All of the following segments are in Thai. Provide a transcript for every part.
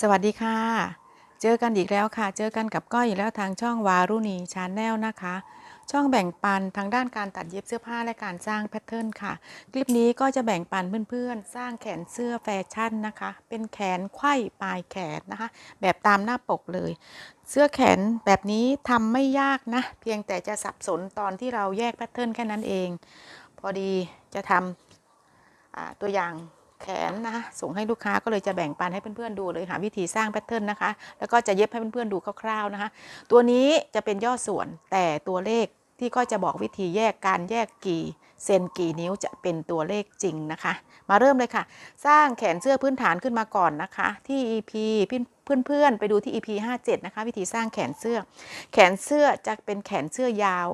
สวัสดีค่ะ เจอกันอีกแล้วค่ะ เจอกันกับก้อยอีกแล้วทางช่องวารุณีชาแนลนะคะ ช่องแบ่งปันทางด้านการตัดเย็บเสื้อผ้าและการสร้างแพทเทิร์นค่ะ คลิปนี้ก็จะแบ่งปันเพื่อนๆ สร้างแขนเสื้อแฟชั่นนะคะ เป็นแขนไขว้ปลายแขนนะคะ แบบตามหน้าปกเลย เสื้อแขนแบบนี้ทำไม่ยากนะ เพียงแต่จะสับสนตอนที่เราแยกแพทเทิร์นแค่นั้นเอง พอดีจะทำอ่าตัวอย่าง แขนนะคะส่งให้ลูกค้าก็เลยจะแบ่งปันให้เพื่อนๆดูเลยหาวิธีสร้างแพทเทิร์นนะคะ แล้วก็จะเย็บให้เพื่อนๆดูคร่าวๆนะคะ ตัวนี้จะเป็นย่อส่วนแต่ตัวเลขที่ก็จะบอกวิธีแยกการแยกกี่เซนกี่นิ้วจะเป็นตัวเลขจริงนะคะ มาเริ่มเลยค่ะ สร้างแขนเสื้อพื้นฐานขึ้นมาก่อนนะคะ ที่ EP เพื่อนๆไปดูที่ EP 57 นะคะ วิธีสร้างแขนเสื้อ แขนเสื้อจะเป็นแขนเสื้อยาว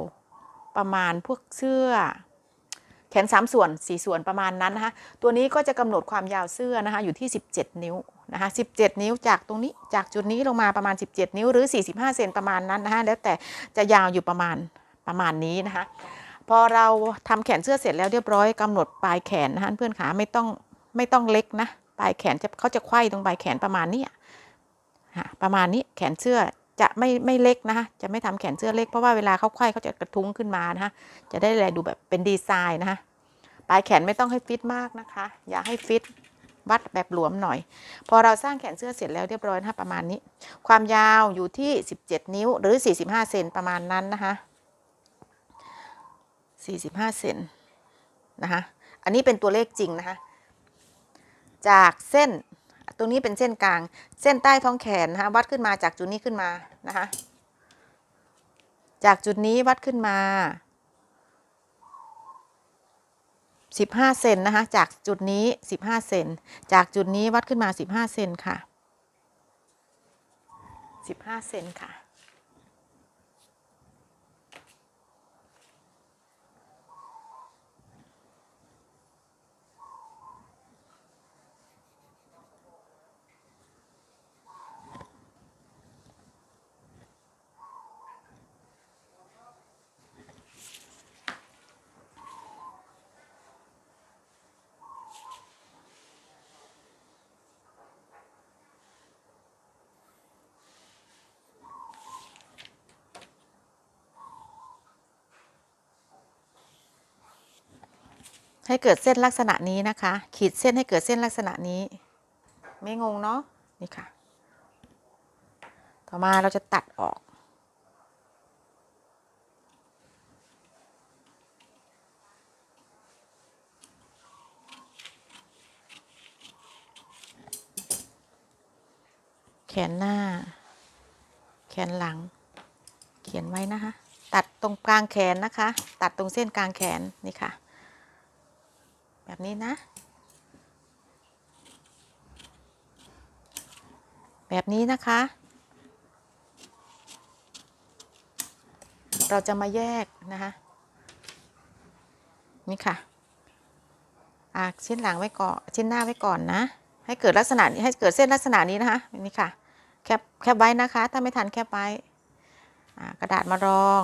ประมาณพวกเสื้อ แขน 3 ส่วน 4 ส่วนประมาณนั้นนะคะ ตัวนี้ก็จะกำหนดความยาวเสื้อนะคะอยู่ที่ 17 นิ้วนะคะ17 นิ้วจากตรงนี้จากจุดนี้ลงมาประมาณ 17 นิ้วหรือ 45 เซนประมาณนั้นนะคะแล้วแต่จะยาวอยู่ประมาณประมาณนี้นะคะ พอเราทำแขนเสื้อเสร็จแล้วเรียบร้อยกำหนดปลายแขนนะคะเพื่อนขาไม่ต้องไม่ต้องเล็กนะปลายแขนจะเขาจะไขว้ตรงปลายแขนประมาณนี้ประมาณนี้แขนเสื้อ จะไม่ไม่เล็กนะคะจะไม่ทำแขนเสื้อเล็กเพราะว่าเวลาเขาไขว้เขาจะกระทุ้งขึ้นมานะคะจะได้แลดูแบบเป็นดีไซน์นะคะปลายแขนไม่ต้องให้ฟิตมากนะคะ อย่าให้ฟิตวัดแบบหลวมหน่อย พอเราสร้างแขนเสื้อเสร็จแล้วเรียบร้อยนะคะประมาณนี้ ความยาวอยู่ที่ 17 นิ้วหรือ 45 เซนประมาณนั้นนะคะ 45 เซนนะคะ อันนี้เป็นตัวเลขจริงนะคะ จากเส้น ตรงนี้เป็นเส้นกลาง เส้นใต้ท้องแขนนะคะวัดขึ้นมาจากจุดนี้ขึ้นมานะคะ จากจุดนี้วัดขึ้นมา 15 เซนนะคะ จากจุดนี้ 15 เซน จากจุดนี้วัดขึ้นมา 15 เซนค่ะ 15 เซนค่ะ ให้เกิดเส้นลักษณะนี้นะคะ ขีดเส้นให้เกิดเส้นลักษณะนี้ ไม่งงเนาะนี่ค่ะ ต่อมาเราจะตัดออกแขนหน้า แขนหลัง เขียนไว้นะคะ ตัดตรงกลางแขนนะคะ ตัดตรงเส้นกลางแขนนี่ค่ะ แบบนี้นะ แบบนี้นะคะ เราจะมาแยกนะคะนี่ค่ะอ่าชิ้นหลังไว้ก่อนชิ้นหน้าไว้ก่อนนะ ให้เกิดลักษณะนี้ให้เกิดเส้นลักษณะนี้นะคะนี่ค่ะแคบแคบไว้นะคะ ถ้าไม่ทันแคบไว้อ่ากระดาษมารอง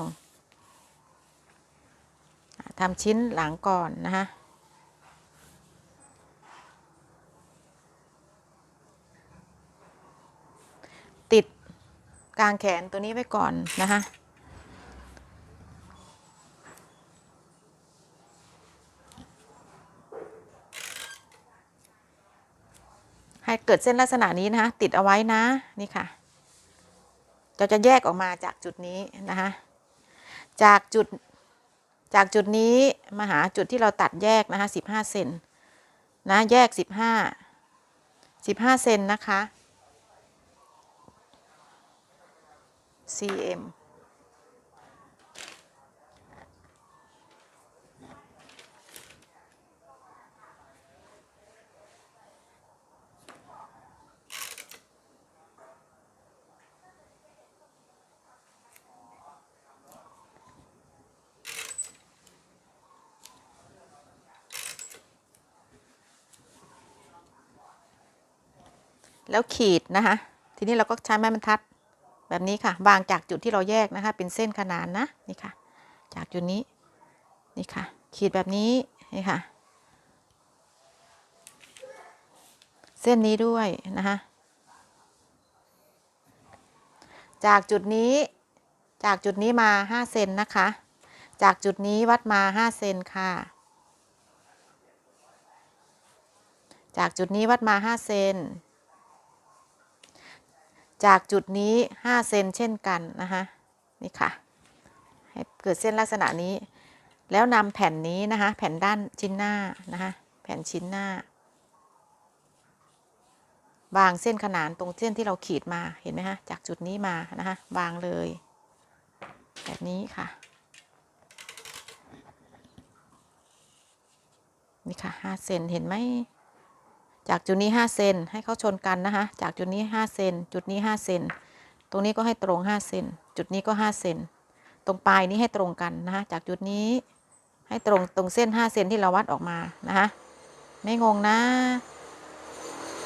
ทำชิ้นหลังก่อนนะคะ ติด กลางแขนตัวนี้ไว้ก่อนนะคะให้เกิดเส้นลักษณะนี้นะคะติดเอาไว้นะนี่ค่ะเราจะแยกออกมาจากจุดนี้นะคะจากจุดจากจุดนี้มาหาจุดที่เราตัดแยกนะคะ15เซนนะแยก 15 15เซนนะคะ cm แล้วขีดนะคะ ทีนี้เราก็ใช้ไม้บรรทัด แบบนี้ค่ะวางจากจุดที่เราแยกนะคะ เป็นเส้นขนานนะนี่ค่ะ จากจุดนี้นี่ค่ะ ขีดแบบนี้นี่ค่ะ เส้นนี้ด้วยนะคะจากจุดนี้จากจุดนี้มา5เซนนะคะ จากจุดนี้วัดมา5เซนค่ะ จากจุดนี้วัดมา5เซน จากจุดนี้ 5 เซนเช่นกัน นะคะนี่ค่ะ ให้เกิดเส้นลักษณะนี้ แล้วนำแผ่นนี้นะคะ แผ่นด้านชิ้นหน้านะคะ แผ่นชิ้นหน้า วางเส้นขนานตรงเส้นที่เราขีดมาเห็นไหมคะจากจุดนี้มานะคะวางเลย แบบนี้ค่ะ นี่ค่ะ5เซนเห็นไหม จากจุดนี้ 5 เซนให้เขาชนกันนะคะจากจุดนี้ 5 เซนจุดนี้ 5 เซนตรงนี้ก็ให้ตรง 5 เซนจุดนี้ก็ 5 เซนตรงปลายนี้ให้ตรงกันนะคะจากจุดนี้ให้ตรงตรงเส้น 5 เซนที่เราวัดออกมานะคะไม่งงนะ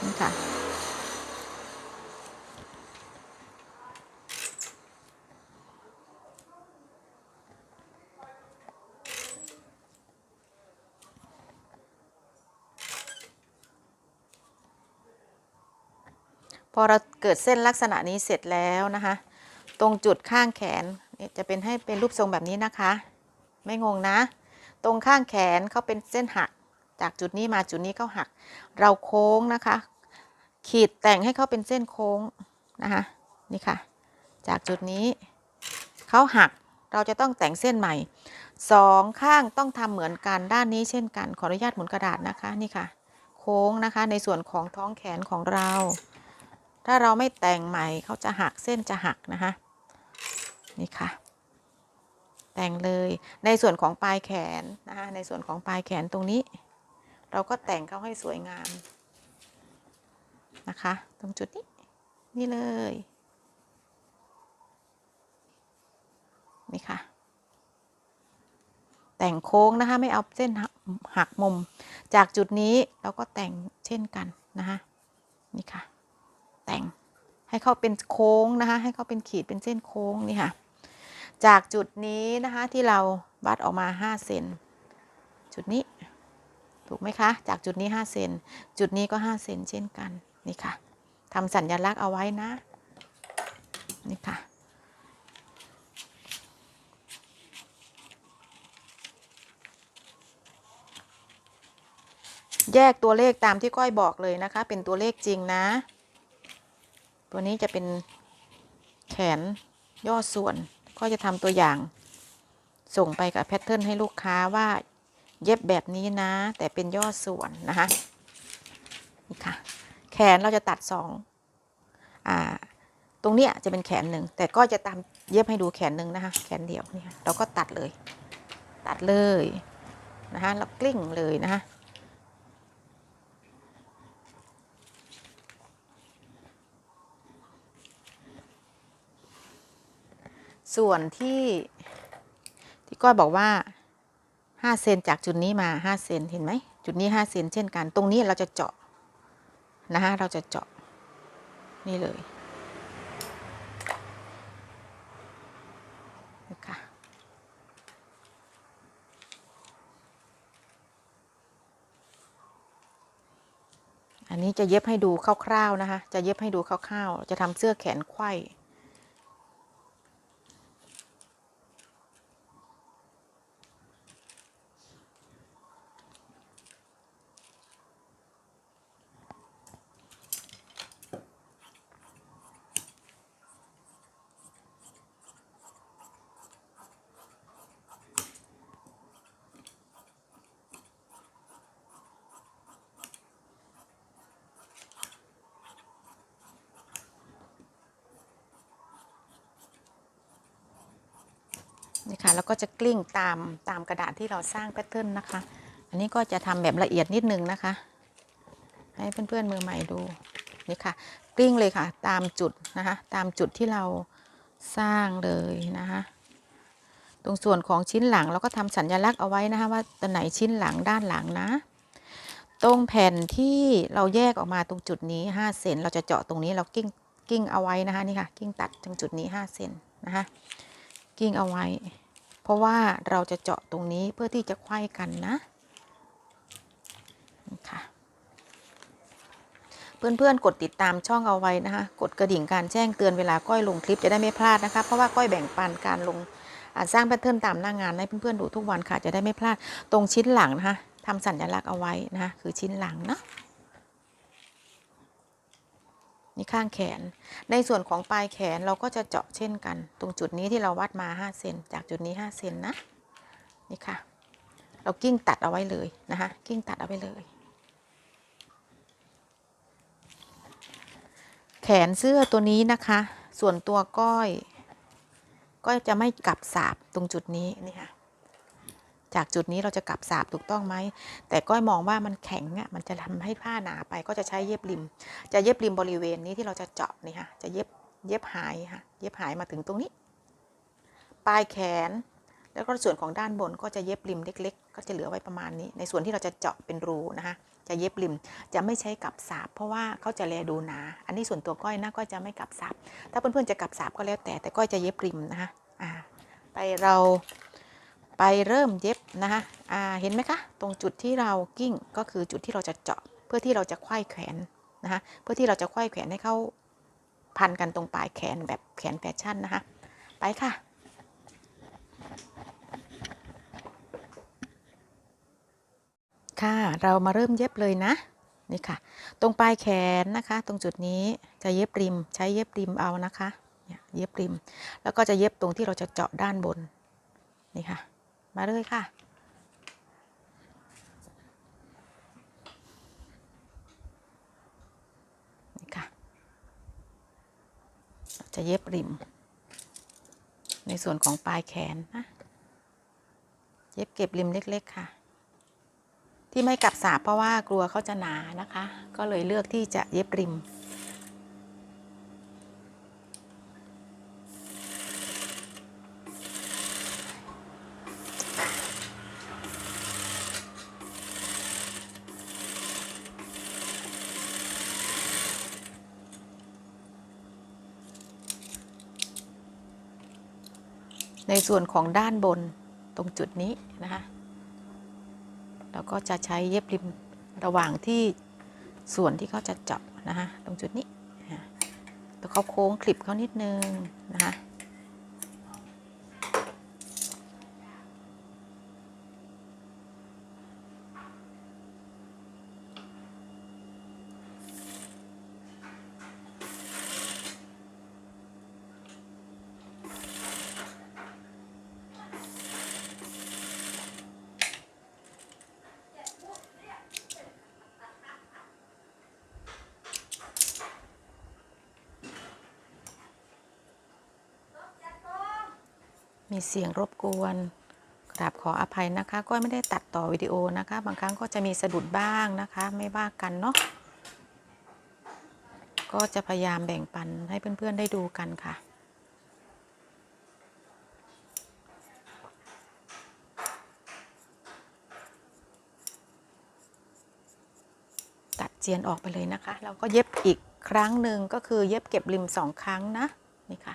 นี่ค่ะ พอเราเกิดเส้นลักษณะนี้เสร็จแล้วนะคะ ตรงจุดข้างแขนเนี่ยจะเป็นให้เป็นรูปทรงแบบนี้นะคะ ไม่งงนะ ตรงข้างแขนเขาเป็นเส้นหัก จากจุดนี้มาจุดนี้เขาหัก เราโค้งนะคะ ขีดแต่งให้เขาเป็นเส้นโค้งนะคะนี่ค่ะ จากจุดนี้เขาหักเราจะต้องแต่งเส้นใหม่สองข้างต้องทำเหมือนกันด้านนี้เช่นกันขออนุญาตหมุนกระดาษนะคะนี่ค่ะ โค้งนะคะในส่วนของท้องแขนของเรา ถ้าเราไม่แต่งใหม่เขาจะหักเส้นจะหักนะคะนี่ค่ะ แต่งเลยในส่วนของปลายแขนนะคะในส่วนของปลายแขนตรงนี้ เราก็แต่งเขาให้สวยงามนะคะ ตรงจุดนี้นี่เลยนี่ค่ะ แต่งโค้งนะคะไม่เอาเส้นหักมุม จากจุดนี้เราก็แต่งเช่นกันนะคะนี่ค่ะ แต่ง ให้เขาเป็นโค้งนะคะ ให้เขาเป็นขีดเป็นเส้นโค้งนี่ค่ะ จากจุดนี้นะคะที่เราวัดออกมา5เซนจุดนี้ ถูกไหมคะ จากจุดนี้5เซนจุดนี้ก็5เซนเช่นกันนี่ค่ะทำสัญลักษณ์เอาไว้นะนี่ค่ะแยกตัวเลขตามที่ก้อยบอกเลยนะคะ เป็นตัวเลขจริงนะ ตัวนี้จะเป็นแขนย่อส่วนก็จะทำตัวอย่าง ส่งไปกับแพทเทิร์นให้ลูกค้าว่าเย็บแบบนี้นะ แต่เป็นย่อส่วนนะคะนี่ค่ะ แขนเราจะตัดสองอ่าตรงเนี้ยจะเป็นแขนหนึ่งแต่ก็จะตามเย็บให้ดูแขนหนึ่งนะคะ แขนเดียวนี่ค่ะเราก็ตัดเลย ตัดเลยนะคะแล้วกลิ้งเลยนะคะ ส่วนที่ที่ก้อยบอกว่า5เซนจากจุดนี้มา5เซนเห็นไหมจุดนี้5เซนเช่นกัน ตรงนี้เราจะเจาะนะคะเราจะเจาะนี่เลยนะคะอันนี้จะเย็บให้ดูคร่าวๆนะคะ จะเย็บให้ดูคร่าวๆ จะทำเสื้อแขนไขว้ นี่ค่ะแล้วก็จะกลิ้งตามตามกระดาษที่เราสร้างแพทเทิร์นนะคะ อันนี้ก็จะทำแบบละเอียดนิดนึงนะคะ ให้เพื่อนๆมือใหม่ดูนี่ค่ะกลิ้งเลยค่ะ ตามจุดนะคะตามจุดที่เราสร้างเลยนะคะตรงส่วนของชิ้นหลังเราก็ทำสัญลักษณ์เอาไว้นะคะว่าตัวไหนชิ้นหลังด้านหลังนะ ตรงแผ่นที่เราแยกออกมาตรงจุดนี้ 5 เซนเราจะเจาะตรงนี้เรากิ้งกิ้งเอาไว้นะคะนี่ค่ะกิ้งตัดตรงจุดนี้ 5 เซนนะคะ กิ้งเอาไว้ เพราะว่าเราจะเจาะตรงนี้เพื่อที่จะไขว้กันนะค่ะเพื่อนๆ กดติดตามช่องเอาไว้นะคะ กดกระดิ่งการแจ้งเตือนเวลาก้อยลงคลิปจะได้ไม่พลาดนะคะ เพราะว่าก้อยแบ่งปันการลงสร้างแพทเทิร์นตามหน้างานให้เพื่อนๆ ดูทุกวันค่ะจะได้ไม่พลาด ตรงชิ้นหลังนะคะทำสัญลักษณ์เอาไว้นะคะคือชิ้นหลังเนาะ นี่ข้างแขน ในส่วนของปลายแขนเราก็จะเจาะเช่นกัน ตรงจุดนี้ที่เราวัดมา 5 เซนจากจุดนี้ 5 เซนนะ นี่ค่ะ เรากิ้งตัดเอาไว้เลยนะคะ กิ้งตัดเอาไว้เลย แขนเสื้อตัวนี้นะคะ ส่วนตัวก้อยก้อยจะไม่กลับสาบตรงจุดนี้นี่ค่ะ จากจุดนี้เราจะกลับสาบถูกต้องไหม แต่ก้อยมองว่ามันแข็งอะมันจะทำให้ผ้าหนาไปก็จะใช้เย็บริม จะเย็บริมบริเวณนี้ที่เราจะเจาะนี่ค่ะจะเย็บเย็บหายค่ะเย็บหายมาถึงตรงนี้ ปลายแขน แล้วก็ส่วนของด้านบนก็จะเย็บริมเล็ก ๆ ก็จะเหลือไว้ประมาณนี้ ในส่วนที่เราจะเจาะเป็นรูนะคะจะเย็บริมจะไม่ใช้กับสาบเพราะว่าเขาจะแลดูหนา อันนี้ส่วนตัวก้อยนะก้อยจะไม่กับสาบถ้าเพื่อนๆจะกับสาบก็แล้วแต่แต่ก้อยจะเย็บริมนะคะอ่าไปเรา ไปเริ่มเย็บนะคะอ่าเห็นไหมคะ ตรงจุดที่เรากิ้งก็คือจุดที่เราจะเจาะเพื่อที่เราจะไขว้แขนนะคะเพื่อที่เราจะไขว้แขนให้เข้าพันกันตรงปลายแขนแบบแขนแฟชั่นนะคะ ไปค่ะค่ะ เรามาเริ่มเย็บเลยนะ นี่ค่ะ ตรงปลายแขนนะคะ ตรงจุดนี้จะเย็บริม ใช้เย็บริมเอานะคะ เย็บริม แล้วก็จะเย็บตรงที่เราจะเจาะด้านบน นี่ค่ะ มาเลยค่ะ นี่ค่ะ จะเย็บริม ในส่วนของปลายแขนนะ เย็บเก็บริมเล็ก ๆ ค่ะ ที่ไม่กลับสาบเพราะว่ากลัวเขาจะหนานะคะ ก็เลยเลือกที่จะเย็บริม ในส่วนของด้านบนตรงจุดนี้นะคะเราก็จะใช้เย็บริมระหว่างที่ส่วนที่เขาจะเจาะนะคะตรงจุดนี้นะแล้วเขาโค้งคลิปเขานิดนึงนะคะ มีเสียงรบกวนกราบขออภัยนะคะ ก็ไม่ได้ตัดต่อวิดีโอนะคะ บางครั้งก็จะมีสะดุดบ้างนะคะ ไม่ว่ากันเนาะก็จะพยายามแบ่งปันให้เพื่อนๆได้ดูกันค่ะ ตัดเจียนออกไปเลยนะคะแล้วก็เย็บอีกครั้งหนึ่งก็คือเย็บเก็บริมสองครั้งนะ นี่ค่ะ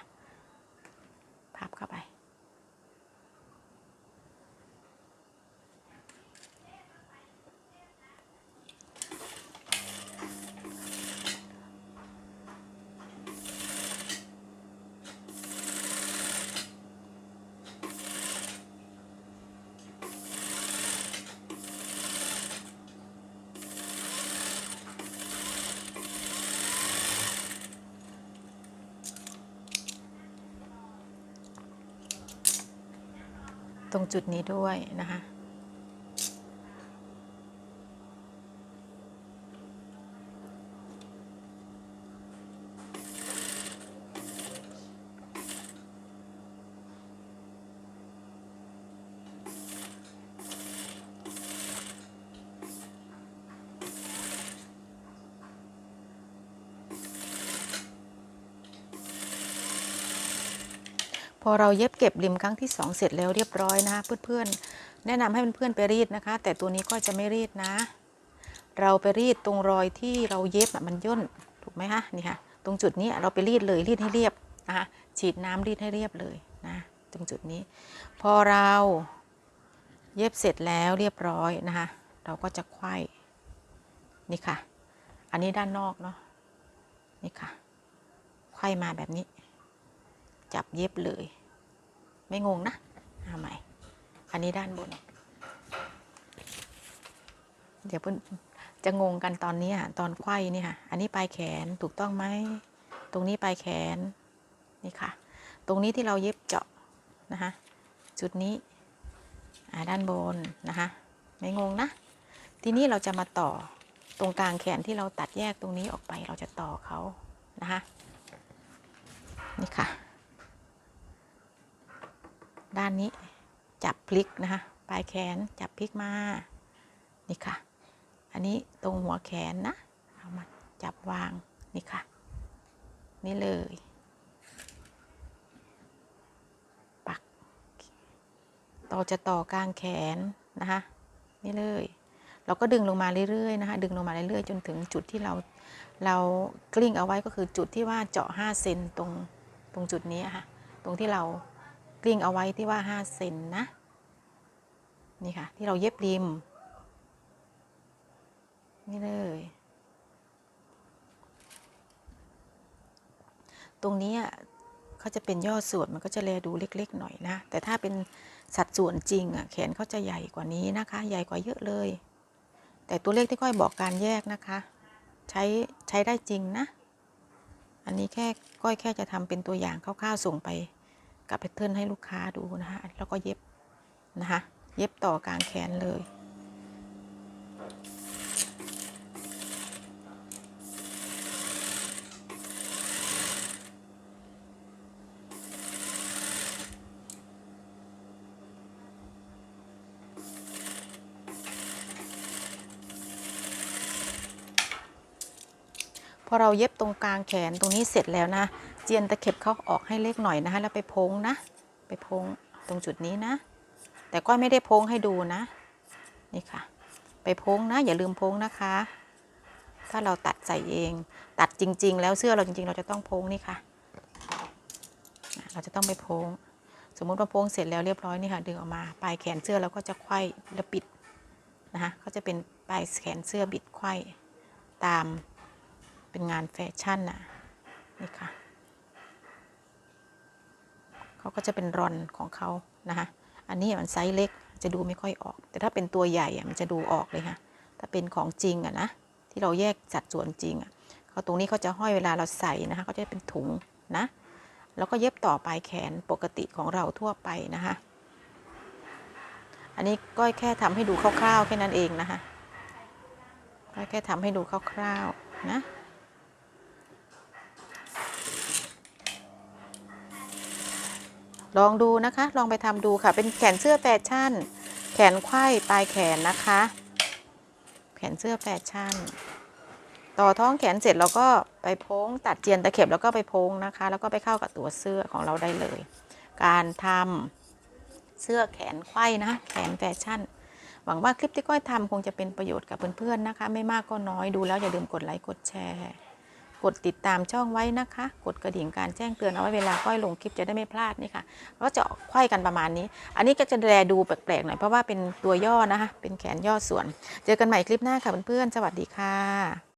ตรงจุดนี้ด้วยนะคะ พอเราเย็บเก็บริมครั้งที่ 2 เสร็จแล้วเรียบร้อยนะคะเพื่อนๆ แนะนำให้เพื่อนๆไปรีดนะคะ แต่ตัวนี้ก็จะไม่รีดนะ เราไปรีดตรงรอยที่เราเย็บมันย่นถูกไหมคะนี่ค่ะตรงจุดนี้เราไปรีดเลยรีดให้เรียบนะคะฉีดน้ำรีดให้เรียบเลยนะตรงจุดนี้ พอเราเย็บเสร็จแล้วเรียบร้อยนะคะ เราก็จะไขว้นี่ค่ะ อันนี้ด้านนอกเนาะนี่ค่ะไขว้มาแบบนี้ จับเย็บเลย ไม่งงนะเอาใหม่ อันนี้ด้านบน เดี๋ยวเพิ่อนจะงงกันตอนนี้อะตอนไขว้นี่ค่ะ อันนี้ปลายแขนถูกต้องไหม ตรงนี้ปลายแขนนี่ค่ะ ตรงนี้ที่เราเย็บเจาะนะคะ จุดนี้อ่าด้านบนนะคะ ไม่งงนะ ทีนี้เราจะมาต่อตรงกลางแขนที่เราตัดแยกตรงนี้ออกไปเราจะต่อเขานะคะ นี่ค่ะ ด้านนี้จับพลิกนะคะ ปลายแขนจับพลิกมา นี่ค่ะ อันนี้ตรงหัวแขนนะเอามาจับวางนี่ค่ะ นี่เลย ปัก ต่อจะต่อกลางแขนนะคะ นี่เลย เราก็ดึงลงมาเรื่อยๆนะคะ ดึงลงมาเรื่อยๆ จนถึงจุดที่เราเรากลิ้งเอาไว้ก็คือจุดที่ว่าเจาะ5เซนตรงตรงจุดนี้ค่ะ ตรงที่เรา กลิ้งเอาไว้ที่ว่า 5 เซนนะ นี่ค่ะ ที่เราเย็บริม นี่เลย ตรงนี้อะเขาจะเป็นย่อส่วนมันก็จะแลดูเล็ก ๆ หน่อยนะ แต่ถ้าเป็นสัดส่วนจริงอะแขนเขาจะใหญ่กว่านี้นะคะ ใหญ่กว่าเยอะเลย แต่ตัวเลขที่ก้อยบอกการแยกนะคะ ใช้ใช้ได้จริงนะ อันนี้แค่ก้อยแค่จะทำเป็นตัวอย่างคร่าวๆส่งไป กับแพทเทิร์นให้ลูกค้าดูนะคะแล้วก็เย็บนะคะเย็บต่อกลางแขนเลย อเราเย็บตรงกลางแขนตรงนี้เสร็จแล้วนะ เจียนตะเข็บเขาออกให้เล็กหน่อยนะคะ แล้วไปโพงนะ ไปโพงตรงจุดนี้นะ แต่ก้อยไม่ได้โพงให้ดูนะ นี่ค่ะ ไปโพงนะ อย่าลืมโพงนะคะ ถ้าเราตัดใส่เอง ตัดจริง ๆ แล้วเสื้อเราจริง ๆ เราจะต้องโพงนี่ค่ะอะ เราจะต้องไปโพงสมมุติว่าโพงเสร็จแล้วเรียบร้อยนี่ค่ะดึงออกมาปลายแขนเสื้อเราก็จะไขว้แล้วปิดนะคะก็จะเป็นปลายแขนเสื้อบิดไขว้ตาม เป็นงานแฟชั่นน่ะนี่ค่ะเขาก็จะเป็นรอนของเขานะคะอันนี้มันไซส์เล็กจะดูไม่ค่อยออก แต่ถ้าเป็นตัวใหญ่อะมันจะดูออกเลยค่ะถ้าเป็นของจริงอะนะที่เราแยกสัดส่วนจริงอะเขาตรงนี้เขาจะห้อยเวลาเราใส่นะคะเขาจะเป็นถุงนะแล้วก็เย็บต่อปลายแขนปกติของเราทั่วไปนะคะอันนี้ก้อยแค่ทำให้ดูคร่าวๆแค่นั้นเองนะคะก้อยแค่ทำให้ดูคร่าวๆนะ ลองดูนะคะ ลองไปทำดูค่ะ เป็นแขนเสื้อแฟชั่น แขนไขว้ปลายแขนนะคะ แขนเสื้อแฟชั่น ต่อท้องแขนเสร็จเราก็ไปโพ้งตัดเจียนตะเข็บแล้วก็ไปโพ้งนะคะ แล้วก็ไปเข้ากับตัวเสื้อของเราได้เลย การทำเสื้อแขนไขว้นะแขนแฟชั่น หวังว่าคลิปที่ก้อยทำคงจะเป็นประโยชน์กับเพื่อนๆนะคะ ไม่มากก็น้อยดูแล้วอย่าลืมกดไลค์กดแชร์ กดติดตามช่องไว้นะคะ กดกระดิ่งการแจ้งเตือนเอาไว้เวลาก้อยลงคลิปจะได้ไม่พลาดนี่ค่ะก็จะไขว้กันประมาณนี้ อันนี้ก็จะแลดูแปลกๆหน่อยเพราะว่าเป็นตัวย่อนะคะเป็นแขนย่อส่วน เจอกันใหม่คลิปหน้าค่ะเพื่อนๆสวัสดีค่ะ